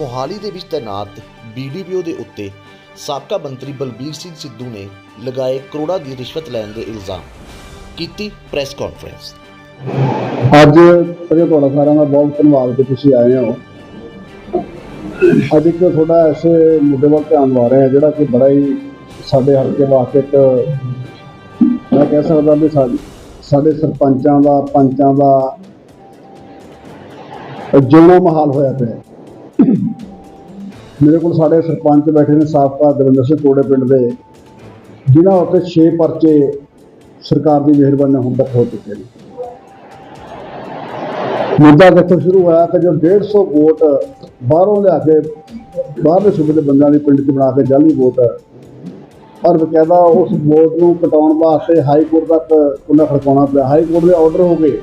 ਮੋਹਾਲੀ ਦੇ ਵਿੱਚ ਤੈਨਾਤ ਬੀਡੀਪੀਓ ਦੇ ਉੱਤੇ ਸਾਬਕਾ ਮੰਤਰੀ ਬਲਬੀਰ ਸਿੰਘ ਸਿੱਧੂ ਨੇ ਲਗਾਏ ਕਰੋੜਾਂ ਦੀ ਰਿਸ਼ਵਤ ਲੈਣ ਦੇ ਇਲਜ਼ਾਮ। ਕੀਤੀ ਪ੍ਰੈਸ ਕਾਨਫਰੰਸ। ਅੱਜ ਪਹਿਲੇ ਤੁਹਾਡਾ ਸਾਰਿਆਂ ਦਾ ਬਹੁਤ ਧੰਨਵਾਦ ਕਿ ਤੁਸੀਂ ਆਏ ਹੋ। ਅੱਜ ਇੱਕ ਤੁਹਾਡਾ ਐਸੇ ਮੁੱਦੇ ਵੱਲ ਧਿਆਨ ਵਾ ਰਹੇ ਹਾਂ ਜਿਹੜਾ ਕਿ ਬੜਾ ਹੀ ਸਾਡੇ ਹਲਕੇ ਵਾਸਤੇ ਇੱਕ ਮੈਂ ਕਹਿ ਸਕਦਾ ਵੀ ਸਾਡੇ ਸਰਪੰਚਾਂ ਦਾ, ਪੰਚਾਂ ਦਾ ਜਿਉਣਾ ਮਹਾਲ ਹੋਇਆ ਪਿਆ। ਮੇਰੇ ਕੋਲ ਸਾਡੇ ਸਰਪੰਚ ਬੈਠੇ ਨੇ ਸਾਬਕਾ ਦਵਿੰਦਰ ਸਿੰਘ ਕੋੜੇ ਪਿੰਡ ਦੇ। ਜਿਨ੍ਹਾਂ ਉੱਤੇ 6 ਪਰਚੇ ਸਰਕਾਰ ਦੀ ਮਿਹਰਬਾਨੀ ਨਾਲ ਹੁਣ ਤੱਕ ਹੋ ਚੁੱਕੇ ਨੇ। ਮੁੱਦਾ ਕਿੱਥੋਂ ਸ਼ੁਰੂ ਹੋਇਆ ਕਿ ਜੋ 150 ਵੋਟ ਬਾਹਰੋਂ ਲਿਆ ਕੇ, ਬਾਹਰਲੇ ਸੂਬੇ ਦੇ ਬੰਦਿਆਂ ਦੀ ਪਿੰਡ 'ਚ ਬਣਾ ਕੇ ਜਾਲੀ ਵੋਟ ਔਰ ਬਕਾਇਦਾ ਉਸ ਵੋਟ ਨੂੰ ਕਟਾਉਣ ਵਾਸਤੇ ਹਾਈ ਕੋਰਟ ਤੱਕ ਉਹਨਾਂ ਖੜਕਾਉਣਾ ਪਿਆ। ਹਾਈ ਕੋਰਟ ਦੇ ਆਰਡਰ ਹੋ ਗਏ।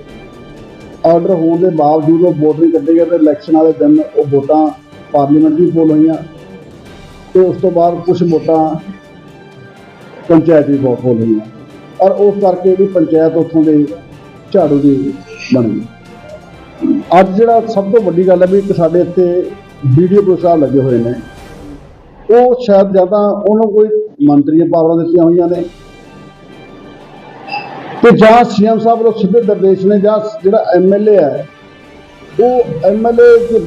ਆਰਡਰ ਹੋਣ ਦੇ ਬਾਵਜੂਦ ਉਹ ਵੋਟ ਨਹੀਂ ਕੱਢੇ ਗਏ ਤੇ ਇਲੈਕਸ਼ਨ ਵਾਲੇ ਦਿਨ ਉਹ ਵੋਟਾਂ ਪਾਰਲੀਮੈਂਟ ਦੀ ਪੋਲ ਹੋਈਆਂ ਤੇ ਉਸ ਤੋਂ ਬਾਅਦ ਕੁਝ ਵੋਟਾਂ ਪੰਚਾਇਤੀ ਵੋਟ ਹੋ ਹੋਈਆਂ। ਔਰ ਉਸ ਕਰਕੇ ਜਿਹੜੀ ਪੰਚਾਇਤ ਉੱਥੋਂ ਦੇ ਝਾੜੂ ਦੀ ਬਣ ਗਈ। ਅੱਜ ਜਿਹੜਾ ਸਭ ਤੋਂ ਵੱਡੀ ਗੱਲ ਹੈ ਵੀ ਇੱਕ ਸਾਡੇ ਇੱਥੇ ਵੀਡੀਓ ਪ੍ਰੋਸਾਰ ਲੱਗੇ ਹੋਏ ਨੇ। ਉਹ ਸ਼ਾਇਦ ਜਾਂ ਤਾਂ ਉਹਨੂੰ ਕੋਈ ਮੰਤਰੀ ਪਾਵਰਾਂ ਦਿੱਤੀਆਂ ਹੋਈਆਂ ਨੇ। ਤੇ ਜਾਂ ਸੀਐਮ ਸਾਹਿਬ ਵੱਲੋਂ ਸਿੱਧੇ ਨਿਰਦੇਸ਼ ਨੇ ਜਾਂ ਜਿਹੜਾ ਐਮਐਲਏ ਹੈ, ਉਹ ਐਮਐਲਏ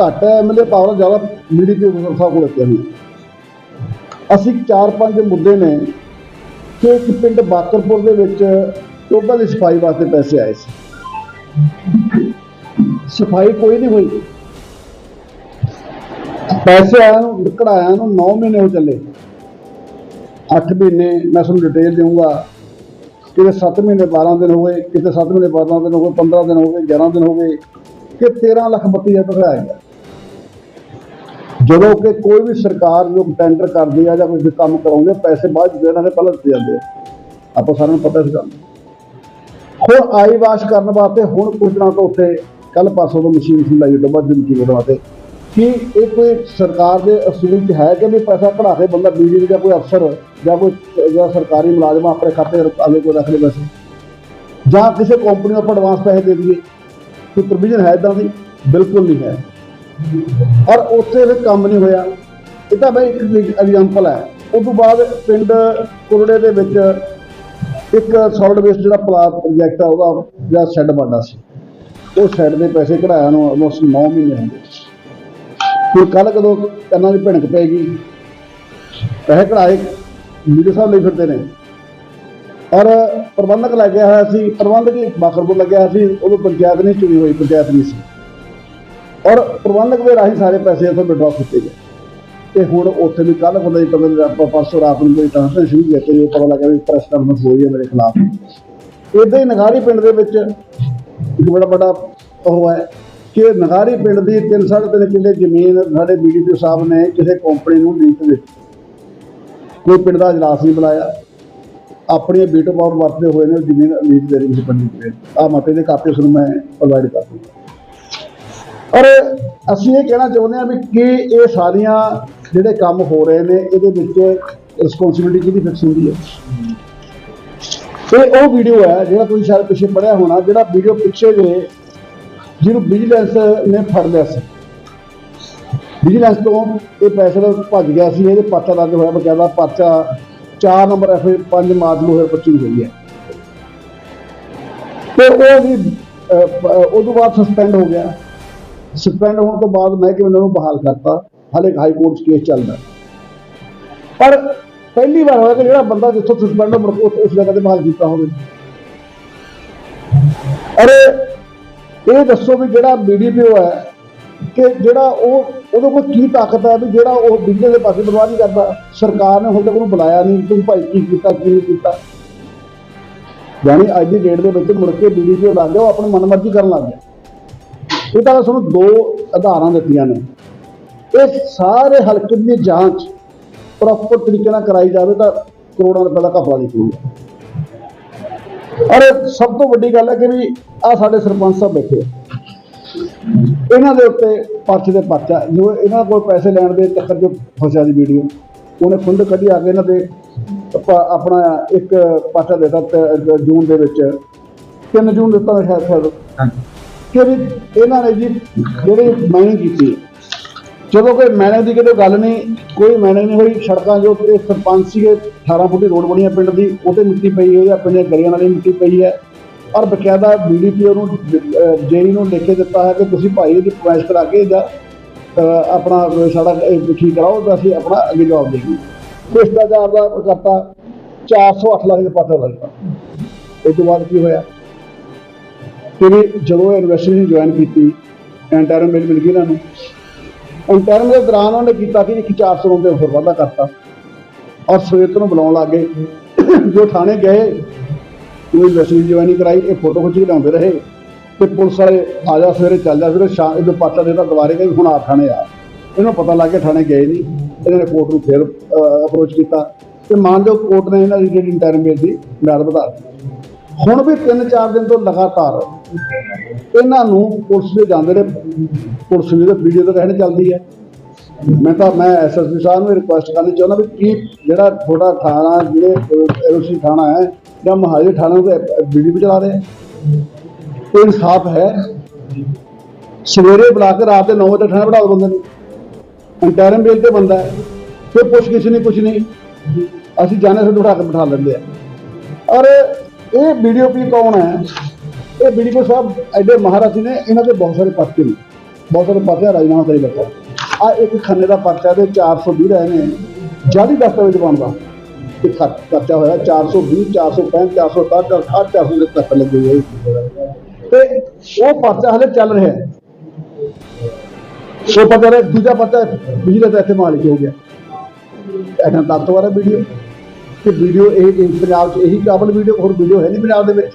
ਘੱਟ ਹੈ ਐਮਐਲਏ ਪਾਵਰ ਜ਼ਿਆਦਾ ਮੀਡੀਆ ਸਾਹਿਬ ਕੋਲ ਦਿੱਤੀਆਂ ਹੋਈਆਂ ਅਸੀਂ ਚਾਰ ਪੰਜ ਮੁੱਦੇ ਨੇ ਕਿ ਇੱਕ ਪਿੰਡ ਬਾਕਰਪੁਰ ਦੇ ਵਿੱਚ ਟੋਬਾ ਦੀ ਸਫ਼ਾਈ ਵਾਸਤੇ ਪੈਸੇ ਆਏ ਸੀ। ਸਫ਼ਾਈ ਕੋਈ ਨਹੀਂ ਹੋਈ। ਪੈਸੇ ਆਇਆ ਨੂੰ ਕਢਾਇਆ ਨੂੰ 9 ਮਹੀਨੇ ਹੋ ਚੱਲੇ। 8 ਮਹੀਨੇ, ਮੈਂ ਤੁਹਾਨੂੰ ਡਿਟੇਲ ਦੇਵਾਂਗਾ ਕਿਤੇ 7 ਮਹੀਨੇ 12 ਦਿਨ ਹੋ ਗਏ, ਕਿਤੇ 7 ਮਹੀਨੇ 12 ਦਿਨ ਹੋ ਗਏ 15 ਦਿਨ ਹੋ ਗਏ 11 ਦਿਨ ਹੋ ਗਏ, ਕਿ 13 ਲੱਖ 32 ਹਜ਼ਾਰ ਰੁਪਏ ਆਇਆ। ਜਦੋਂ ਕਿ ਕੋਈ ਵੀ ਸਰਕਾਰ ਲੋਕ ਟੈਂਡਰ ਕਰਦੀ ਆ ਜਾਂ ਕੋਈ ਕੰਮ ਕਰਾਉਂਦੇ ਪੈਸੇ ਬਾਅਦ ਚ ਦੇਣਾ ਨੇ ਪਹਿਲਾਂ ਦਿੱਤੇ ਜਾਂਦੇ ਆ। ਆਪਾਂ ਸਾਰਿਆਂ ਨੂੰ ਪਤਾ ਸੀ ਗੱਲ ਹੁਣ ਆਈ ਵਾਸ਼ ਕਰਨ ਵਾਸਤੇ ਹੁਣ ਕੁਝ ਦਿਨਾਂ ਤੋਂ ਉੱਥੇ ਕੱਲ ਪਰਸੋਂ ਤੋਂ ਮਸ਼ੀਨ ਸੀ ਲਾਈ ਡੱਬਾ ਜਿੰਕੀ ਕੋਲ ਵਾਸਤੇ। ਕਿ ਇਹ ਕੋਈ ਸਰਕਾਰ ਦੇ ਅਸੂਲ 'ਚ ਹੈ ਕਿ ਵੀ ਪੈਸਾ ਕਢਾ ਕੇ ਬੰਦਾ ਬੀਜੀ ਜਾਂ ਕੋਈ ਅਫਸਰ ਜਾਂ ਕੋਈ, ਜਾਂ ਸਰਕਾਰੀ ਮੁਲਾਜ਼ਮ ਆਪਣੇ ਖਾਤੇ ਆਲੇ ਕੋਲ ਰੱਖ ਲੇ ਪੈਸੇ ਜਾਂ ਕਿਸੇ ਕੰਪਨੀ ਨੂੰ ਆਪਾਂ ਐਡਵਾਂਸ ਪੈਸੇ ਦੇ ਦਈਏ। ਕੋਈ ਪ੍ਰੋਵੀਜ਼ਨ ਹੈ ਇਦਾਂ ਦੀ? ਬਿਲਕੁਲ ਨਹੀਂ ਹੈ। ਔਰ ਉੱਥੇ ਵੀ ਕੰਮ ਨਹੀਂ ਹੋਇਆ। ਇਹ ਤਾਂ ਬਈ ਇੱਕ ਐਗਜ਼ਾਮਪਲ ਹੈ। ਉਸ ਤੋਂ ਬਾਅਦ ਪਿੰਡ ਕੁਰੜੇ ਦੇ ਵਿੱਚ ਇੱਕ ਸੋਲਿਡ ਵੇਸਟ ਜਿਹੜਾ ਪਲਾਟ ਪ੍ਰੋਜੈਕਟ ਆ, ਉਹਦਾ ਜਿਹੜਾ ਸ਼ੈੱਡ ਬਣਦਾ ਸੀ। ਉਹ ਸ਼ੈੱਡ ਦੇ ਪੈਸੇ ਕਢਾਇਆ ਨੂੰ ਆਲਮੋਸਟ 9 ਮਹੀਨੇ ਹੋ ਗਏ। ਹੁਣ ਕੱਲ ਕਦੋਂ ਕੰਨਾਂ ਦੀ ਭਿਣਕ ਪੈਗੀ ਪੈਸੇ ਕਢਾਏ ਵੀਡੀਓ ਸਾਹਿਬ ਲਈ ਫਿਰਦੇ ਨੇ। ਔਰ ਪ੍ਰਬੰਧਕ ਲੱਗਿਆ ਹੋਇਆ ਸੀ, ਪ੍ਰਬੰਧਕ ਹੀ ਬਾਖਰਪੁਰ ਲੱਗਿਆ ਹੋਇਆ ਸੀ ਉਦੋਂ ਪੰਚਾਇਤ ਨਹੀਂ ਚੁਣੀ ਹੋਈ, ਪੰਚਾਇਤ ਨਹੀਂ ਸੀ। ਔਰ ਪ੍ਰਬੰਧਕ ਦੇ ਰਾਹੀਂ ਸਾਰੇ ਪੈਸੇ ਉੱਥੇ ਵਿਡਰਾਅ ਕੀਤੇ ਗਏ। ਤੇ ਹੁਣ ਉੱਥੇ ਵੀ ਕੱਲ ਪਤਾ ਨਹੀਂ ਆਪਾਂ ਪਰਸੋਂ ਰਾਤ ਨੂੰ ਕੋਈ ਟ੍ਰਾਂਸਫਰ ਸ਼ੁਰੂ ਕੀਤਾ ਤੇ ਪਤਾ ਲੱਗਾ ਵੀ ਪ੍ਰੈਸ ਕਾਨਫਰੰਸ ਹੋਈ ਹੈ ਮੇਰੇ ਖਿਲਾਫ। ਇਦਾਂ ਹੀ ਨਗਾਰੀ ਪਿੰਡ ਦੇ ਵਿੱਚ ਇੱਕ ਬੜਾ ਵੱਡਾ ਉਹ ਹੈ ਕਿ ਨਗਾਰੀ ਪਿੰਡ ਦੀ 3.5 ਕਿੱਲੇ ਜ਼ਮੀਨ ਸਾਡੇ ਬੀਡੀਪੀ ਸਾਹਿਬ ਨੇ ਕਿਸੇ ਕੰਪਨੀ ਨੂੰ ਲੀਕ ਦਿੱਤੀ। ਕੋਈ ਪਿੰਡ ਦਾ ਇਜਲਾਸ ਨਹੀਂ ਬੁਲਾਇਆ ਆਪਣੀ ਬੀਟੋ ਪਾਵਰ ਵਰਤਦੇ ਹੋਏ ਨੇ ਜ਼ਮੀਨ ਲੀਕ ਦੇ ਰਹੀ ਸੀ ਪੰਜੀ ਆ ਮਤੇ ਦੇ ਕਾਪੀ ਉਸ ਨੂੰ ਮੈਂ ਪ੍ਰੋਵਾਈਡ ਕਰ ਦੂੰਗਾ ਔਰ ਅਸੀਂ ਇਹ ਕਹਿਣਾ ਚਾਹੁੰਦੇ ਹਾਂ ਵੀ ਕਿ ਇਹ ਸਾਰੀਆਂ ਜਿਹੜੇ ਕੰਮ ਹੋ ਰਹੇ ਨੇ ਇਹਦੇ ਵਿੱਚ ਰਿਸਪੌਂਸਿਬਿਲਟੀ ਕਿਹਦੀ ਫਿਕਸ ਹੁੰਦੀ ਹੈ? ਇਹ ਉਹ ਵੀਡੀਓ ਹੈ ਜਿਹੜਾ ਤੁਸੀਂ ਸ਼ਾਇਦ ਪਿੱਛੇ ਪੜਿਆ ਹੋਣਾ ਜਿਹੜਾ ਵੀਡੀਓ ਪਿੱਛੇ ਜੇ ਜਿਹਨੂੰ ਵਿਜੀਲੈਂਸ ਨੇ ਫੜ ਲਿਆ ਸੀ। ਵਿਜੀਲੈਂਸ ਤੋਂ ਇਹ ਪੈਸੇ ਦਾ ਭੱਜ ਗਿਆ ਸੀ ਇਹਦੇ ਪਰਚਾ ਦਰਜ ਹੋਇਆ ਬਕਾਇਦਾ ਪਰਚਾ 4 ਨੰਬਰ ਐਫ 5 ਮਾਰਚ 2025 ਹੋਈ ਹੈ। ਤੇ ਉਹ ਵੀ ਅਹ, ਉਹ ਤੋਂ ਬਾਅਦ ਸਸਪੈਂਡ ਹੋ ਗਿਆ। ਸਸਪੈਂਡ ਹੋਣ ਤੋਂ ਬਾਅਦ ਮੈਂ ਕਿ ਉਹਨਾਂ ਨੂੰ ਬਹਾਲ ਕਰਤਾ। ਹਾਲੇ ਹਾਈ ਕੋਰਟ 'ਚ ਕੇਸ ਚੱਲਦਾ ਪਰ ਪਹਿਲੀ ਵਾਰ ਹੋਇਆ ਕਿ ਜਿਹੜਾ ਬੰਦਾ ਜਿੱਥੋਂ ਸਸਪੈਂਡ ਹੋ ਮੁੜ ਉਸ- ਜਗ੍ਹਾ ਤੇ ਬਹਾਲ ਕੀਤਾ ਹੋਵੇ। ਅਰੇ ਇਹ ਦੱਸੋ ਵੀ ਜਿਹੜਾ ਬੀਡੀਪੀਓ ਹੈ ਕਿ ਜਿਹੜਾ ਉਹ ਉਹਦੇ ਕੋਲ ਕੀ ਤਾਕਤ ਹੈ ਵੀ ਜਿਹੜਾ ਉਹ ਬਿਜਲੀ ਦੇ ਪਾਸੇ ਬਰਬਾਦ ਨਹੀਂ ਕਰਦਾ। ਸਰਕਾਰ ਨੇ ਹੁਣ ਤੱਕ ਉਹਨੂੰ ਬੁਲਾਇਆ ਨਹੀਂ ਤੁਸੀਂ ਭਾਈ ਕੀ ਕੀਤਾ, ਕੀ ਨਹੀਂ ਕੀਤਾ। ਯਾਨੀ ਅੱਜ ਦੀ ਡੇਟ ਦੇ ਵਿੱਚ ਮੁੜ ਕੇ ਬੀਡੀਪੀਓ ਲੱਗ ਗਿਆ, ਉਹ ਆਪਣੀ ਮਨਮਰਜ਼ੀ ਕਰਨ ਲੱਗ ਗਿਆ। ਇਹ ਤਾਂ ਤੁਹਾਨੂੰ ਦੋ ਆਧਾਰਾਂ ਦਿੱਤੀਆਂ ਨੇ। ਇਹ ਸਾਰੇ ਹਲਕੇ ਦੀ ਜਾਂਚ ਪ੍ਰੋਪਰ ਤਰੀਕੇ ਨਾਲ ਕਰਾਈ ਜਾਵੇ ਤਾਂ ਕਰੋੜਾਂ ਰੁਪਏ ਦਾ ਘਪਲਾ ਨਿਕਲੂਗਾ ਔਰ ਸਭ ਤੋਂ ਵੱਡੀ ਗੱਲ ਹੈ ਕਿ ਵੀ ਆ ਸਾਡੇ ਸਰਪੰਚ ਸਾਹਿਬ ਬੈਠੇ ਇਹਨਾਂ ਦੇ ਉੱਤੇ ਪਰਚੇ ਦੇ ਪਰਚਾ, ਜੋ ਇਹਨਾਂ ਕੋਲ ਪੈਸੇ ਲੈਣ ਦੇ ਚੱਕਰ ਜੋ ਫਸਿਆ ਦੀ ਵੀਡੀਓ। ਉਹਨੇ ਖੁੰਡ ਕੱਢੀ ਆ ਕੇ ਇਹਨਾਂ ਦੇ ਆਪਣਾ ਇੱਕ ਪਰਚਾ ਦਿੱਤਾ ਜੂਨ ਦੇ ਵਿੱਚ। 3 ਜੂਨ ਦਿੱਤਾ ਸ਼ਾਇਦ ਕਿ ਵੀ ਇਹਨਾਂ ਨੇ ਜੀ ਜਿਹੜੀ ਮਾਈਨਿੰਗ ਕੀਤੀ ਹੈ, ਜਦੋਂ ਕੋਈ ਮੈਨੇ ਦੀ ਕਿਤੇ ਗੱਲ ਨਹੀਂ ਕੋਈ ਮੈਨੇ ਨਹੀਂ ਹੋਈ ਸੜਕਾਂ ਜੋ ਇਹ ਸਰਪੰਚ ਸੀਗੇ 18 ਫੁੱਟੀ ਰੋਡ ਬਣੀ ਹੈ ਪਿੰਡ ਦੀ ਉਹਤੇ ਮਿੱਟੀ ਪਈ ਹੋਈ ਹੈ ਆਪਣੇ ਗਲੀਆਂ ਨਾਲੇ ਮਿੱਟੀ ਪਈ ਹੈ ਔਰ ਬਕਾਇਦਾ ਬੀਡੀਪੀਓ ਨੂੰ ਜੇਈ ਨੂੰ ਲਿਖ ਕੇ ਦਿੱਤਾ ਹੈ ਕਿ ਤੁਸੀਂ ਭਾਈ ਇਹਦੀ ਪ੍ਰੋਵਾਈਸ ਕਰਾ ਕੇ ਜਾਂ ਆਪਣਾ ਸਾਡਾ ਠੀਕ ਕਰਾਓ ਤਾਂ ਅਸੀਂ ਆਪਣਾ ਅੱਗੇ ਜਵਾਬ ਦੇਈਏ। ਭ੍ਰਿਸ਼ਟਾਚਾਰ ਦਾ ਕਰਤਾ 408 ਲੱਖ ਦੇ ਪਾਤਰ ਲੱਗਦਾ ਉਸ ਤੋਂ ਬਾਅਦ ਕੀ ਹੋਇਆ? ਕਿ ਵੀ ਜਦੋਂ ਇਨਵੈਸਟੀਗੇਸ਼ਨ ਜੁਆਇਨ ਕੀਤੀ ਐਂਟਰਮ ਮਿਲ ਮਿਲ ਗਈ ਇਹਨਾਂ ਨੂੰ। ਇੰਟਰਮ ਦੇ ਦੌਰਾਨ ਉਹਨੇ ਕੀਤਾ ਕਿ ਇੱਕ 400 ਰੁਪਏ ਹੋਰ ਵਾਧਾ ਕਰਤਾ। ਔਰ ਸਵੇਤ ਨੂੰ ਬੁਲਾਉਣ ਲੱਗ ਗਏ। ਜੋ ਥਾਣੇ ਗਏ ਕੋਈ ਇਨਵੈਸਟੀਗੇਸ਼ਨ ਜੁਆਇਨ ਕਰਾਈ, ਇਹ ਫੋਟੋ ਖਿੱਚ ਕੇ ਲਿਆਉਂਦੇ ਰਹੇ। ਤੇ ਪੁਲਿਸ ਵਾਲੇ ਆ ਜਾ ਸਵੇਰੇ, ਚੱਲ ਜਾ ਸਵੇਰੇ, ਸ਼ਾਮ ਇਹਦੇ ਪਾਤਾ ਦੇਤਾ, ਦੁਬਾਰੇ ਗਏ ਹੁਣ ਆ ਥਾਣੇ ਆ। ਇਹਨੂੰ ਪਤਾ ਲੱਗ ਗਿਆ ਥਾਣੇ ਗਏ ਨਹੀਂ। ਇਹਨਾਂ ਨੇ ਕੋਰਟ ਨੂੰ ਫਿਰ ਅਪਰੋਚ ਕੀਤਾ। ਤੇ ਮਾਨਯੋਗ ਕੋਰਟ ਨੇ ਇਹਨਾਂ ਦੀ ਜਿਹੜੀ ਇੰਟਰਮ ਦੀ ਮਿਆਦ ਵਧਾ ਦਿੱਤੀ। ਹੁਣ ਵੀ 3-4 ਦਿਨ ਤੋਂ ਲਗਾਤਾਰ ਇਹਨਾਂ ਨੂੰ ਪੁਲਿਸ ਦੇ ਜਾਂਦੇ ਨੇ, ਪੁਲਿਸ ਵੀ ਤਾਂ ਵੀਡੀਓ ਤਾਂ ਰਹਿਣ ਚੱਲਦੀ ਹੈ। ਮੈਂ ਤਾਂ, ਮੈਂ ਐਸਐਸਪੀ ਸਾਹਿਬ ਨੂੰ ਰਿਕੁਐਸਟ ਕਰਨੀ ਚਾਹੁੰਦਾ ਵੀ ਕੀ ਜਿਹੜਾ ਤੁਹਾਡਾ ਥਾਣਾ, ਜਿਹੜੇ ਐਰੋਸੀ ਥਾਣਾ ਹੈ ਜਾਂ ਮਹਾਜੇ ਥਾਣਾ ਦੇ ਵੀਡੀਓ ਵੀ ਚਲਾ ਰਹੇ ਹੈ? ਇਹ ਇਨਸਾਫ ਹੈ। ਸਵੇਰੇ ਬੁਲਾ ਕੇ ਰਾਤ ਦੇ 9 ਵਜੇ ਥਾਣਾ ਬਿਠਾ ਦੋ ਬੰਦੇ ਨੂੰ। ਇੰਟਰਮ ਬੇਲ ਤੇ ਬੰਦਾ ਹੈ ਕੋਈ ਪੁੱਛ ਕਿਸੇ ਨਹੀਂ ਕੁਝ ਨਹੀਂ। ਅਸੀਂ ਜਾਣੇ ਤੋਂ ਉਠਾ ਕੇ ਬਿਠਾ ਲੈਂਦੇ ਆ ਔਰ ਇਹ ਵੀਡੀਓ ਪੀ ਕੌਣ ਹੈ? ਇਹ ਵੀਡੀਓ ਸਾਹਿਬ ਐਡੇ ਮਹਾਰਾਜੀ ਨੇ ਇਹਨਾਂ ਦੇ ਬਹੁਤ ਸਾਰੇ ਪਰਚੇ ਨੇ। ਬਹੁਤ ਸਾਰੇ ਪਰਚੇ ਆ, ਰਾਜਨਾਮਾ ਕਰੀ ਬੈਠਾ। ਆ ਇੱਕ ਖੰਨੇ ਦਾ ਪਰਚਾ ਦੇ 420 ਰਹੇ ਨੇ। ਜਾਲੀ ਦਸਤਾਵੇਜ਼ ਬਣਦਾ। ਇਹ ਖਰ- ਖਰਚਾ ਹੋਇਆ 420 465 467 68 400 ਦੇ ਤੱਕ ਲੱਗੇ ਹੋਏ ਤੇ ਉਹ ਪਰਚਾ ਹਲੇ ਚੱਲ ਰਿਹਾ ਸੋ ਪਤਾ ਹੈ ਦੂਜਾ ਪਰਚਾ ਬਿਜਲੀ ਦਾ ਇੱਥੇ ਮਾਲਿਕ ਹੋ ਗਿਆ। ਇਹਨਾਂ ਤੱਤ ਵਾਲਾ ਵੀਡੀਓ ਕਿ ਵੀਡੀਓ ਇਹ ਪੰਜਾਬ 'ਚ ਇਹੀ ਕਾਬਲ ਵੀਡੀਓ ਹੋਰ ਵੀਡੀਓ ਹੈ ਨਹੀਂ ਪੰਜਾਬ ਦੇ ਵਿੱਚ।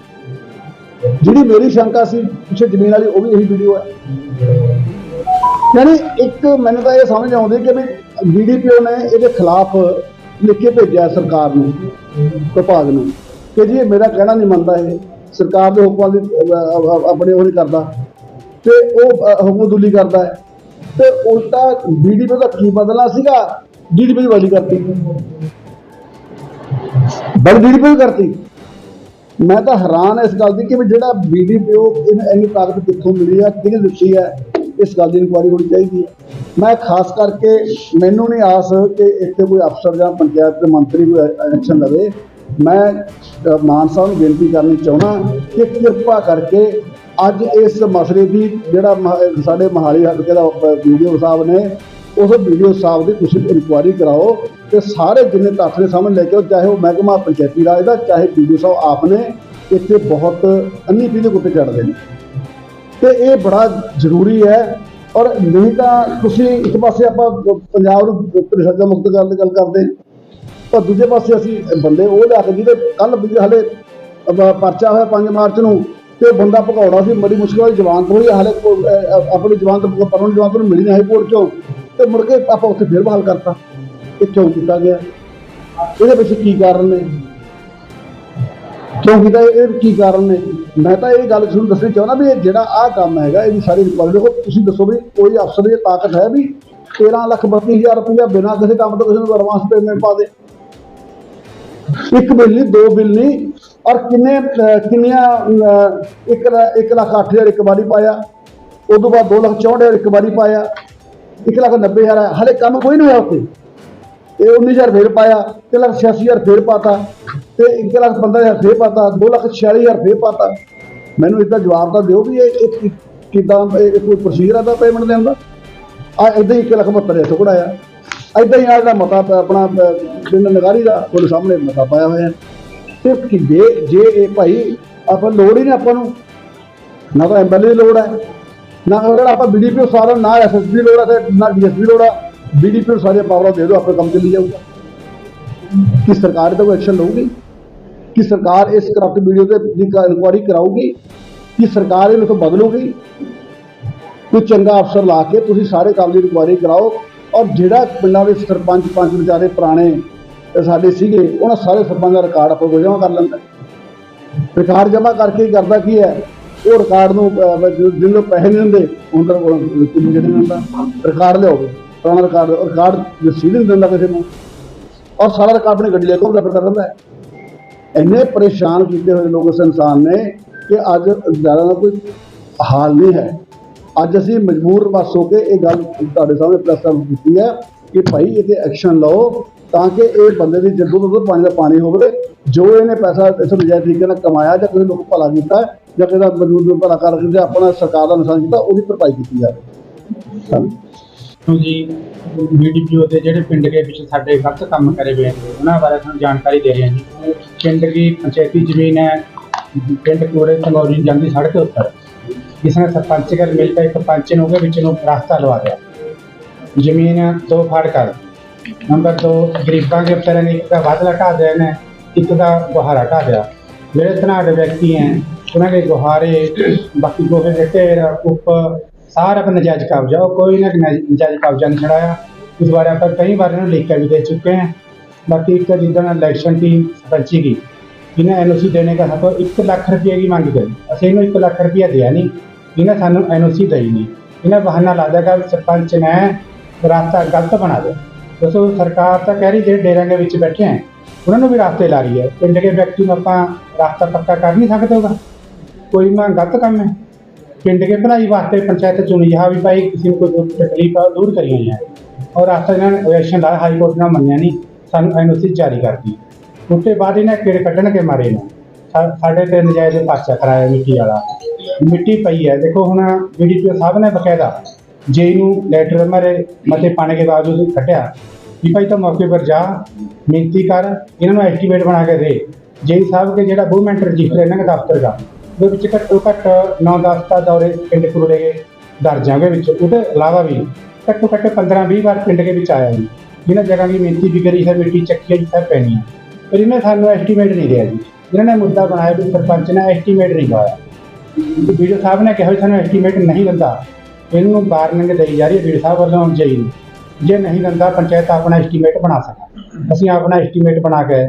ਜਿਹੜੀ ਮੇਰੀ ਸ਼ੰਕਾ ਸੀ ਪਿੱਛੇ ਜ਼ਮੀਨ ਵਾਲੀ ਉਹ ਵੀ ਇਹੀ ਵੀਡੀਓ ਹੈ। ਯਾਨੀ ਇੱਕ ਮੈਨੂੰ ਤਾਂ ਇਹ ਸਮਝ ਆਉਂਦੀ ਕਿ ਵੀ ਬੀਡੀਪੀਓ ਨੇ ਇਹਦੇ ਖਿਲਾਫ ਲਿਖ ਕੇ ਭੇਜਿਆ ਸਰਕਾਰ ਨੂੰ ਵਿਭਾਗ ਨੂੰ ਕਿ ਜੀ ਇਹ ਮੇਰਾ ਕਹਿਣਾ ਨਹੀਂ ਮੰਨਦਾ ਇਹ। ਸਰਕਾਰ ਦੇ ਹੁਕਮਾਂ ਦੀ ਆਪਣੇ ਉਹ ਨਹੀਂ ਕਰਦਾ। ਤੇ ਉਹ ਅਹ, ਹੁਕਮਦੁਲੀ ਕਰਦਾ ਹੈ। ਤੇ ਉਲਟਾ ਬੀਡੀਪੀਓ ਦਾ ਕੀ ਬਦਲਣਾ ਸੀਗਾ? ਡੀਡੀਪੀ ਦੀ ਵਾਲੀ ਕਰਤੀ। ਬੜੀ ਡੀਡੀਪੀ ਕਰਤੀ। ਮੈਂ ਤਾਂ ਹੈਰਾਨ ਇਸ ਗੱਲ ਦੀ ਕਿ ਵੀ ਜਿਹੜਾ ਬੀਡੀਪੀਓ ਇੰਨੀ ਤਾਕਤ ਕਿੱਥੋਂ ਮਿਲੀ ਹੈ ਕਿਹਨੇ ਦਿੱਤੀ ਹੈ ਇਸ ਗੱਲ ਦੀ ਇਨਕੁਆਇਰੀ ਹੋਣੀ ਚਾਹੀਦੀ ਹੈ ਮੈਂ ਖਾਸ ਕਰਕੇ ਮੈਨੂੰ ਨਹੀਂ ਆਸ ਕਿ ਇੱਥੇ ਕੋਈ ਅਫਸਰ ਜਾਂ ਪੰਚਾਇਤ ਦੇ ਮੰਤਰੀ ਕੋਈ ਐਕਸ਼ਨ ਲਵੇ। ਮੈਂ ਮਾਨ ਸਾਹਿਬ ਨੂੰ ਬੇਨਤੀ ਕਰਨੀ ਚਾਹੁੰਦਾ ਕਿ ਕਿਰਪਾ ਕਰਕੇ ਅੱਜ ਇਸ ਮਸਲੇ ਦੀ ਜਿਹੜਾ ਮਹ- ਸਾਡੇ ਮਹਾਲੀ ਹਲਕੇ ਦਾ ਵੀਡੀਓ ਸਾਹਿਬ ਨੇ ਉਸ ਵੀਡੀਓ ਸਾਹਿਬ ਦੀ ਤੁਸੀਂ ਇਨਕੁਆਇਰੀ ਕਰਾਓ ਤੇ ਸਾਰੇ ਜਿੰਨੇ ਤੱਥ ਦੇ ਸਾਹਮਣੇ ਲੈ ਕੇ ਆਓ ਚਾਹੇ ਉਹ ਮਹਿਕਮਾ ਪੰਚਾਇਤੀ ਰਾਜ ਦਾ ਚਾਹੇ ਵੀਡੀਓ ਸਾਹਿਬ ਆਪ ਨੇ ਇੱਥੇ ਬਹੁਤ ਅੰਨੀ ਪੀਲੇ ਕੁੱਤੇ ਚੜਦੇ ਨੇ। ਤੇ ਇਹ ਬੜਾ ਜ਼ਰੂਰੀ ਹੈ ਔਰ ਨਹੀਂ ਤਾਂ ਤੁਸੀਂ ਇੱਕ ਪਾਸੇ ਆਪਾਂ ਪੰਜਾਬ ਨੂੰ ਭ੍ਰਿਸ਼ਟਾਚਾਰ ਮੁਕਤ ਕਰਨ ਦੀ ਗੱਲ ਕਰਦੇ ਹਾਂ, ਪਰ ਦੂਜੇ ਪਾਸੇ ਅਸੀਂ ਬੰਦੇ ਉਹ ਲਿਆ ਕੇ ਜਿਹਦੇ ਕੱਲ ਵੀ ਹਲੇ ਪਰਚਾ ਹੋਇਆ 5 ਮਾਰਚ ਨੂੰ ਤੇ ਬੰਦਾ ਭਗੌੜਾ ਸੀ, ਬੜੀ ਮੁਸ਼ਕਿਲ ਨਾਲ ਜਵਾਨ ਤੋਂ ਹਲੇ ਕੋ- ਆਪਣੀ ਜਵਾਨ ਤੋਂ ਪਰੋਂ ਜਵਾਨ ਤੋਂ ਮਿਲੀ ਨਹੀਂ ਹਾਈ ਕੋਰਟ ਚੋਂ। ਤੇ ਮੁੜ ਕੇ ਆਪਾਂ ਉੱਥੇ ਫੇਰ ਬਹਾਲ ਕਰਤਾ ਇਹ ਕਿਉਂ ਕੀਤਾ ਗਿਆ। ਇਹਦੇ ਪਿੱਛੇ ਕੀ ਕਾਰਨ ਨੇ? ਕਿਉਂ ਕੀਤਾ, ਇਹ ਕੀ ਕਾਰਨ ਨੇ? ਮੈਂ ਤਾਂ ਇਹ ਗੱਲ ਤੁਹਾਨੂੰ ਦੱਸਣੀ ਚਾਹੁੰਦਾ ਵੀ ਇਹ ਜਿਹੜਾ ਆਹ ਕੰਮ ਹੈਗਾ, ਇਹਦੀ ਸਾਰੀ ਰਿਕਵਰੀ ਦੇਖੋ, ਤੁਸੀਂ ਦੱਸੋ ਵੀ ਕੋਈ ਅਫਸਰ ਦੀ ਤਾਕਤ ਹੈ ਵੀ 13 ਲੱਖ 32000 ਰੁਪਇਆ ਬਿਨਾਂ ਕਿਸੇ ਕੰਮ ਤੋਂ ਕਿਸੇ ਨੂੰ ਐਡਵਾਂਸ ਪੇਮੈਂਟ ਪਾ ਦੇ। ਇੱਕ ਬਿੱਲ ਨਹੀਂ, ਦੋ ਬਿੱਲ ਨਹੀਂ ਔਰ ਕਿੰਨੇ ਕਿੰਨੀਆਂ 1 1 ਲੱਖ 8000 ਇੱਕ ਵਾਰੀ ਪਾਇਆ। ਉਸ ਤੋਂ ਬਾਅਦ 2 ਲੱਖ 64000 ਇੱਕ ਵਾਰੀ ਪਾਇਆ। 1 ਲੱਖ 90000 ਆਇਆ ਹਲੇ ਕੰਮ ਕੋਈ ਨਹੀਂ ਹੋਇਆ ਉੱਥੇ। ਇਹ 19000 ਫੇਰ ਪਾਇਆ ਤੇ ਲੱਖ 86000 ਫੇਰ ਪਾਤਾ, ਤੇ 1 ਲੱਖ 15000 ਫੇਰ ਪਾਤਾ 2 ਲੱਖ 46000 ਫੇਰ ਪਾਤਾ। ਮੈਨੂੰ ਇਸਦਾ ਜਵਾਬ ਤਾਂ ਦਿਓ ਵੀ ਇਹ ਇਹ ਕਿੱਦਾਂ ਇਹ ਕੋਈ ਪ੍ਰੋਸੀਜਰ ਆਦਾ ਪੇਮੈਂਟ ਦੇਣ ਦਾ? ਆ ਇਦਾਂ ਹੀ 1 ਲੱਖ 72 ਇੱਥੋਂ ਕਢਾਇਆ ਇਦਾਂ ਹੀ ਆ ਜਿਹੜਾ ਮਤਾ ਪ- ਆਪਣਾ ਪ- ਪਿੰਡ ਨਗਾਰੀ ਦਾ ਤੁਹਾਡੇ ਸਾਹਮਣੇ ਮਤਾ ਪਾਇਆ ਹੋਇਆ। ਸਿਰਫ ਕਿ ਜੇ ਜੇ ਇਹ ਭਾਈ ਆਪਾਂ ਲੋੜ ਹੀ ਨਹੀਂ ਆਪਾਂ ਨੂੰ। ਨਾ ਤਾਂ ਐਮਐਲਏ ਦੀ ਲੋੜ ਹੈ, ਨਾ ਅਗਰ ਆਪਾਂ ਬੀਡੀਪੀ ਸਾਰਾ, ਨਾ ਐਸਐਸਪੀ ਲੋੜ ਹੈ ਤੇ ਨਾ ਡੀਐਸਪੀ ਲੋੜ ਹੈ। ਬੀਡੀਪੀ ਸਾਰੇ ਪਾਵਰਾਂ ਦੇ ਦਿਓ, ਆਪੇ ਕੰਮ ਚੱਲੀ ਜਾਊਗਾ। ਕਿ ਸਰਕਾਰ ਇਹਦਾ ਕੋਈ ਐਕਸ਼ਨ ਲਊਗੀ? ਕਿ ਸਰਕਾਰ ਇਸ ਕਰਪਟ ਵੀਡੀਓ ਤੇ ਦੀ ਇਨਕੁਆਇਰੀ ਕਰਾਊਗੀ? ਕਿ ਸਰਕਾਰ ਇਹਨੂੰ ਤੋਂ ਬਦਲੂਗੀ? ਕੋਈ ਚੰਗਾ ਅਫਸਰ ਲਾ ਕੇ ਤੁਸੀਂ ਸਾਰੇ ਕੰਮ ਦੀ ਇਨਕੁਆਇਰੀ ਕਰਾਓ। ਔਰ ਜਿਹੜਾ ਪਿੰਡਾਂ ਦੇ ਸਰਪੰਚ, ਪੰਚ ਵਿਚਾਰੇ ਪੁਰਾਣੇ ਇਹ ਸਾਡੇ ਸੀਗੇ ਉਹਨਾਂ ਸਾਰੇ ਸਰਪੰਚ ਦਾ ਰਿਕਾਰਡ ਆਪਾਂ ਕੋਲ ਜਮ੍ਹਾਂ ਕਰ ਲੈਂਦਾ। ਰਿਕਾਰਡ ਜਮ੍ਹਾਂ ਕਰਕੇ ਕਰਦਾ ਕੀ ਹੈ? ਉਹ ਰਿਕਾਰਡ ਨੂੰ ਅਹ, ਪੈਸੇ ਨਹੀਂ ਦਿੰਦੇ ਉਹਨਾਂ ਕੋਲ ਕਿੰਨੀ ਜਿਹੜੇ ਦਿੰਦਾ ਰਿਕਾਰਡ ਲਿਆਓ ਪੁਰਾਣਾ ਰਿਕਾਰਡ ਰਿਕਾਰਡ ਰਸੀਦ ਨਹੀਂ ਦਿੰਦਾ ਕਿਸੇ ਨੂੰ। ਔਰ ਸਾਰਾ ਰਿਕਾਰਡ ਆਪਣੀ ਗੱਡੀ ਲੈ ਕੇ ਰੈਫਰ ਕਰ ਦਿੰਦਾ ਇੰਨੇ ਪਰੇਸ਼ਾਨ ਕੀਤੇ ਹੋਏ ਲੋਕ ਇਸ ਇਨਸਾਨ ਨੇ ਕਿ ਅੱਜ ਜ਼ਿਆਦਾ ਦਾ ਕੋਈ ਹਾਲ ਨਹੀਂ ਹੈ। ਅੱਜ ਅਸੀਂ ਮਜਬੂਰ ਬਸ ਹੋ ਕੇ ਇਹ ਗੱਲ ਤੁਹਾਡੇ ਸਾਹਮਣੇ ਪ੍ਰੈਸ ਕੀਤੀ ਹੈ ਕਿ ਭਾਈ ਇਹਦੇ ਐਕਸ਼ਨ ਲਓ। ਤਾਂ ਕਿ ਇਹ ਬੰਦੇ ਦੀ ਜਿੱਦੋਂ ਤੋਂ ਪਾਣੀ ਦਾ ਪਾਣੀ ਹੋਵੇ, ਜੋ ਇਹਨੇ ਪੈਸਾ ਇਸ ਨਜਾਇਜ਼ ਤਰੀਕੇ ਨਾਲ ਕਮਾਇਆ ਜਾਂ ਕਿਸੇ ਲੋਕ ਭਲਾ ਕੀਤਾ, ਜਾਂ ਕਿਸੇ ਦਾ ਮਜ਼ਦੂਰ ਨੂੰ ਭਲਾ ਕਰ ਜਾਂ ਆਪਣਾ ਸਰਕਾਰ ਦਾ ਨੁਕਸਾਨ ਕੀਤਾ, ਉਹਦੀ ਭਰਪਾਈ ਕੀਤੀ ਜਾਵੇ। ਧੰਨਵਾਦ। ਨੂੰ ਜੀ ਬੀਡੀਪੀਓ ਦੇ ਜਿਹੜੇ ਪਿੰਡ ਦੇ ਵਿੱਚ ਸਾਡੇ ਗਲਤ ਕੰਮ ਕਰੇ ਹੋਏ ਨੇ, ਉਹਨਾਂ ਬਾਰੇ ਤੁਹਾਨੂੰ ਜਾਣਕਾਰੀ ਦੇ ਰਹੇ ਹਾਂ ਜੀ। ਪਿੰਡ ਦੀ ਪੰਚਾਇਤੀ ਜ਼ਮੀਨ ਹੈ, ਪਿੰਡ ਕੋਲੇ ਤੰਗੌਰੀ ਜਾਂਦੀ ਸੜਕ ਉੱਪਰ। ਜਿਸ ਨੇ ਸਰਪੰਚ ਨਾਲ ਮਿਲ ਕੇ ਇੱਕ ਪੰਚ ਨੂੰ ਉਹਦੇ ਵਿੱਚ ਨੂੰ ਰਸਤਾ ਲਵਾ ਦਿਆ ਜ਼ਮੀਨ ਦੋ ਫਾੜ ਕਰ। ਨੰਬਰ 2 ਗਰੀਬਾਂ ਦੇ ਉੱਪਰ ਇੱਕ ਦਾ ਵਾਅਦਾ ਲਟਾ ਦਿਆ ਨੇ ਇੱਕ ਦਾ ਗੁਹਾਰਾ ਹਟਾ ਦਿਆ ਜਿਹੜੇ ਤਨਾੜ ਵਿਅਕਤੀ ਹੈ ਉਹਨਾਂ ਦੇ ਗੁਹਾਰੇ, ਬਾਕੀ ਗੋਹੇ ਦੇ ਢੇਰ ਉੱਪਰ ਸਾਰਾ ਆਪਣਾ ਨਜਾਇਜ਼ ਕਬਜ਼ਾ ਕੋਈ ਨਾ ਨਜਾਇਜ਼ ਕਬਜ਼ਾ ਨਹੀਂ ਛੜਾਇਆ ਇਸ ਬਾਰੇ ਆਪਾਂ ਕਈ ਵਾਰ ਇਹਨੂੰ ਲਿਖ ਕੇ ਵੀ ਦੇ ਚੁੱਕੇ ਹਾਂ ਬਾਕੀ ਇੱਕ ਜਿੱਦਾਂ ਇਲੈਕਸ਼ਨ ਟੀਮ ਸਰਪੰਚੀ ਦੀ ਇਹਨਾਂ ਐਨਓਸੀ ਦੇਣੇ ਦਾ ਸਾਨੂੰ 1 ਲੱਖ ਰੁਪਏ ਦੀ ਮੰਗ ਕਰੀ। ਅਸੀਂ ਇਹਨੂੰ 1 ਲੱਖ ਰੁਪਏ ਦਿਆ ਨਹੀਂ ਇਹਨਾਂ ਸਾਨੂੰ ਐਨਓਸੀ ਦੇਈ ਨਹੀਂ। ਇਹਨਾਂ ਬਹਾਨਾ ਲਾਦਾ ਕਿ ਸਰਪੰਚ ਨੇ ਰਸਤਾ ਗਲਤ ਬਣਾ ਦਿਆ ਦੱਸੋ, ਸਰਕਾਰ ਤਾਂ ਕਹਿ ਰਹੀ ਜਿਹੜੇ ਡੇਰਿਆਂ ਦੇ ਵਿੱਚ ਬੈਠੇ ਆ, ਉਹਨਾਂ ਨੂੰ ਵੀ ਰਾਸਤੇ ਲਾ ਰਹੀ ਹੈ। ਪਿੰਡ ਦੇ ਵਿਅਕਤੀ ਨੂੰ ਆਪਾਂ ਰਾਸਤਾ ਪੱਕਾ ਕਰ ਨਹੀਂ ਸਕਦੇ ਹੋਗਾ ਕੋਈ ਮੈਂ ਗਲਤ ਕੰਮ ਹੈ। ਪਿੰਡ ਦੇ ਭਲਾਈ ਵਾਸਤੇ ਪੰਚਾਇਤ ਚੁਣੀ ਹੈ ਵੀ ਭਾਈ, ਕਿਸੇ ਨੂੰ ਕੋਈ ਤਕਲੀਫ ਆ ਦੂਰ ਕਰੀ ਹੈ ਔਰ ਰਾਸਤਾ ਇਹਨਾਂ ਨੇ ਐਕਸ਼ਨ ਲਾ ਹਾਈ ਕੋਰਟ ਨਾਲ ਮੰਨਿਆ ਨਹੀਂ। ਸਾਨੂੰ ਐਨ ਐਨਓਸੀ ਜਾਰੀ ਕਰਤੀ ਉੱਤੇ ਬਾਅਦ ਇਹਨਾਂ ਕਿਹੜੇ ਕੱਢਣ ਕੇ ਮਾਰੇ ਨੇ? ਸਾਡੇ ਤੇ ਨਜਾਇਜ਼ ਪਾਚਾ ਕਰਾਇਆ ਮਿੱਟੀ ਵਾਲਾ। ਮਿੱਟੀ ਪਈ ਹੈ। ਦੇਖੋ ਹੁਣ ਜਿਹੜੀ ਸਾਹਿਬ ਨੇ ਬਕਾਇਦਾ ਜੇਈ ਨੂੰ ਲੈਟਰ ਮਾਰੇ ਮਤੇ ਪਾਣੇ ਕੇ ਬਾਵਜੂਦ ਕੱਟਿਆ ਵੀ ਭਾਈ ਤਾਂ ਮੌਕੇ ਪਰ ਜਾ ਮਿਹਨਤੀ ਕਰ ਇਹਨਾਂ ਨੂੰ ਐਸਟੀਮੇਟ ਬਣਾ ਕੇ ਦੇ ਜੇਈ ਸਾਹਿਬ ਕੇ ਜਿਹੜਾ ਗਵਰਨਮੈਂਟ ਰਜਿਸਟਰ ਇਹਨਾਂ ਦਾ ਦਫ਼ਤਰ ਦਾ ਉਹਦੇ ਵਿੱਚ ਘੱਟੋ ਘੱਟ 9-10 ਦਾ ਦੌਰੇ ਪਿੰਡ ਕੁਰਲੇ ਦੇ ਦਰਜਾਂ ਵਿੱਚ ਉਹਦੇ ਇਲਾਵਾ ਵੀ ਘੱਟੋ ਘੱਟ 15-20 ਵਾਰ ਪਿੰਡ ਦੇ ਵਿੱਚ ਆਇਆ ਜੀ ਜਿਹਨਾਂ ਜਗ੍ਹਾ ਦੀ ਮਿਹਨਤੀ ਵੀ ਕਰੀ ਹੈ ਮਿੱਟੀ ਚੱਕੀ ਹੈ ਸਭ ਪੈਣੀ ਪਰ ਇਹਨੇ ਸਾਨੂੰ ਐਸਟੀਮੇਟ ਨਹੀਂ ਦਿਆ ਜੀ ਇਹਨਾਂ ਨੇ ਮੁੱਦਾ ਬਣਾਇਆ ਵੀ ਸਰਪੰਚ ਨੇ ਐਸਟੀਮੇਟ ਨਹੀਂ ਦਵਾਇਆ ਵੀਡੀਓ ਸਾਹਿਬ ਨੇ ਕਿਹਾ ਵੀ ਸਾਨੂੰ ਐਸਟੀਮੇਟ ਨਹੀਂ ਦਿੰਦਾ ਇਹਨੂੰ ਵਾਰਨਿੰਗ ਦੇਈ ਜਾ ਰਹੀ ਹੈ ਵੀਡੀਓ ਸਾਹਿਬ ਵੱਲੋਂ ਜਈ ਨੂੰ। ਜੇ ਨਹੀਂ ਦਿੰਦਾ ਪੰਚਾਇਤ ਆਪਣਾ ਐਸਟੀਮੇਟ ਬਣਾ ਸਕਾ ਅਸੀਂ ਆਪਣਾ ਐਸਟੀਮੇਟ ਬਣਾ ਕੇ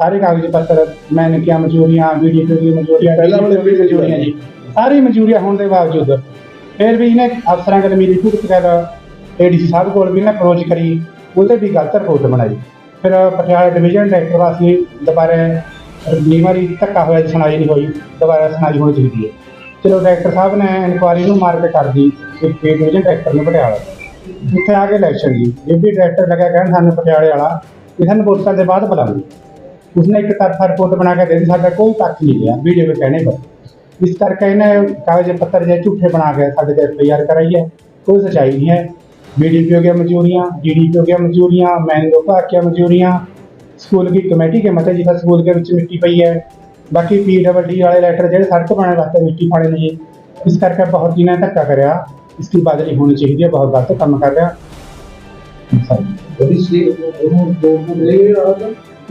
ਸਾਰੇ ਕਾਗਜ਼ ਪੱਤਰ ਮੈਂ ਕਿਹਾ ਮਨਜ਼ੂਰੀਆਂ ਵੀਡੀਓ ਦੀ ਮਨਜ਼ੂਰੀਆਂ ਪਹਿਲਾਂ ਵਾਲੇ ਵੀ ਮਨਜ਼ੂਰੀਆਂ ਜੀ। ਸਾਰੀ ਮਨਜ਼ੂਰੀਆਂ ਹੋਣ ਦੇ ਬਾਵਜੂਦ ਫਿਰ ਵੀ ਇਹਨੇ ਅਫਸਰਾਂ ਕੋਲ ਮੇਰੀ ਫੁੱਟ ਕਰ ਏਡੀਸੀ ਸਾਹਿਬ ਕੋਲ ਵੀ ਨਾ ਅਪਰੋਚ ਕਰੀ ਉਹਦੇ ਵੀ ਗਲਤ ਰਿਪੋਰਟ ਬਣਾਈ। ਫਿਰ ਪਟਿਆਲਾ ਡਿਵੀਜ਼ਨ ਡਾਇਰੈਕਟਰ ਵਾਸਤੇ ਦੁਬਾਰਾ ਵੀਹ ਵਾਰੀ ਧੱਕਾ ਹੋਇਆ ਸੁਣਾਈ ਨਹੀਂ ਹੋਈ ਦੁਬਾਰਾ ਸੁਣਾਈ ਹੋਣੀ ਚਾਹੀਦੀ ਹੈ। ਚਲੋ ਡਾਇਰੈਕਟਰ ਸਾਹਿਬ ਨੇ ਇਨਕੁਆਰੀ ਨੂੰ ਮਾਰ ਕੇ ਕਰਦੀ ਇੱਕ ਡਿਵੀਜ਼ਨ ਡਾਇਰੈਕਟਰ ਨੂੰ ਪਟਿਆਲਾ ਉੱਥੇ ਆ ਕੇ ਇਲੈਕਸ਼ਨ ਜੀ ਡਿਪਟੀ ਡਾਇਰੈਕਟਰ ਲੱਗਾ ਕਹਿਣ ਸਾਨੂੰ ਪਟਿਆਲੇ ਵਾਲਾ ਇਹ ਸਾਨੂੰ ਵੋਟਾਂ ਦੇ ਬਾਅਦ ਬੁਲਾਉਂਗੇ ਉਸਨੇ ਇੱਕ ਤਰਫਾ ਰਿਪੋਰਟ ਬਣਾ ਕੇ ਦੇ ਦਿੱਤੀ ਸਾਡਾ ਕੋਈ ਤੱਕ ਨਹੀਂ ਲਿਆ ਵੀਡੀਓ ਵਿੱਚ ਕਹਿਣੇ ਪਰ ਇਸ ਕਰਕੇ ਇਹਨੇ ਕਾਗਜ਼ ਪੱਤਰ ਜੇ ਝੂਠੇ ਬਣਾ ਕੇ ਸਾਡੇ ਤੇ ਐਫਆਈਆਰ ਕਰਾਈ ਹੈ ਕੋਈ ਸੱਚਾਈ ਨਹੀਂ ਹੈ बीडीपीओ की मजूरियाँ डीडीपीओ की मजूरियाँ मैंगो पार्क की मजूरियाँ स्कूल की कमेटी के मते जितना स्कूल के ਵਿੱਚ ਮਿੱਟੀ ਪਈ ਹੈ ਬਾਕੀ ਪੀ ਡਬਲ ਡੀ ਵਾਲੇ ਲੈਟਰ ਜਿਹੜੇ ਸੜਕ ਬਣਾਉਣ ਵਾਸਤੇ ਮਿੱਟੀ ਪਾਣੇ ਨੇ ਜੀ ਇਸ ਕਰਕੇ ਬਹੁਤ ਹੀ ਨੇ ਧੱਕਾ ਕਰਿਆ। ਇਸ ਦੀ ਬਦਲੀ ਹੋਣੀ ਚਾਹੀਦੀ ਹੈ ਬਹੁਤ ਗਲਤ ਕੰਮ ਕਰ ਰਿਹਾ।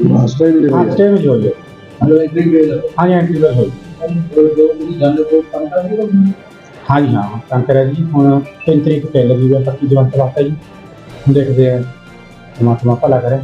ਲਾਸਟ ਟਾਈਮ ਹਾਂ ਜਿਹੜੇ ਸਟੇ ਵਿੱਚ ਹੋਈ ਹੈ ਹਾਂ ਜੀ ਐਂਟਰੀ ਵਿੱਚ ਹੋਈ ਹਾਂ ਜੀ ਹਾਂ ਕੰਮ ਕਰਿਆ ਜੀ। ਹੁਣ 3 ਤਰੀਕ ਤੇ ਲੱਗੀ ਹੋਈ ਹੈ ਪੱਕੀ ਜਵੰਤ ਵਾਸਤੇ ਜੀ। ਦੇਖਦੇ ਆ ਪਰਮਾਤਮਾ ਭਲਾ ਕਰੇ